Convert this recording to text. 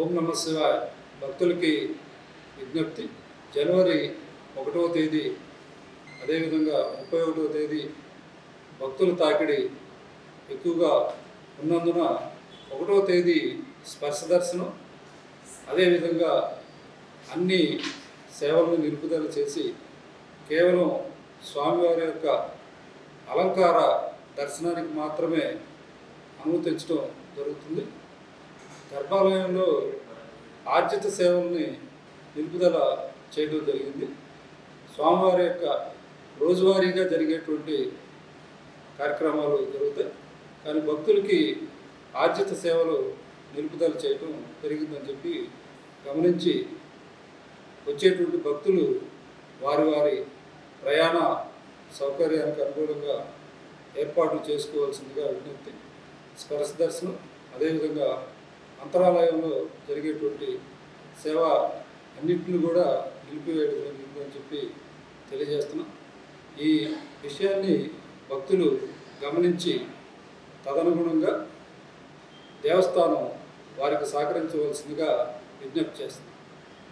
ఓం నమ శివాయ. భక్తులకి విజ్ఞప్తి. జనవరి ఒకటవ తేదీ అదేవిధంగా ముప్పై ఒకటవ తేదీ భక్తుల తాకిడి ఎక్కువగా ఉన్నందున ఒకటవ తేదీ స్పర్శ దర్శనం అదేవిధంగా అన్ని సేవలను నిలుపుదల చేసి కేవలం స్వామివారి యొక్క అలంకార దర్శనానికి మాత్రమే అనుమతించడం జరుగుతుంది. గర్భాలయంలో ఆర్జిత సేవల్ని నిలుపుదల చేయడం జరిగింది. స్వామివారి యొక్క రోజువారీగా జరిగేటువంటి కార్యక్రమాలు జరుగుతాయి. కానీ భక్తులకి ఆర్జిత సేవలు నిలుపుదల చేయటం పెరిగిందని చెప్పి గమనించి వచ్చేటువంటి భక్తులు వారి వారి ప్రయాణ సౌకర్యానికి అనుగుణంగా ఏర్పాట్లు చేసుకోవాల్సిందిగా విజ్ఞప్తి. స్పర్శ దర్శనం అదేవిధంగా అంతరాలయంలో జరిగేటువంటి సేవ అన్నింటిని కూడా నిలిపివేయడం అని చెప్పి తెలియజేస్తున్నాం. ఈ విషయాన్ని భక్తులు గమనించి తదనుగుణంగా దేవస్థానం వారికి సహకరించవలసిందిగా విజ్ఞప్తి చేస్తుంది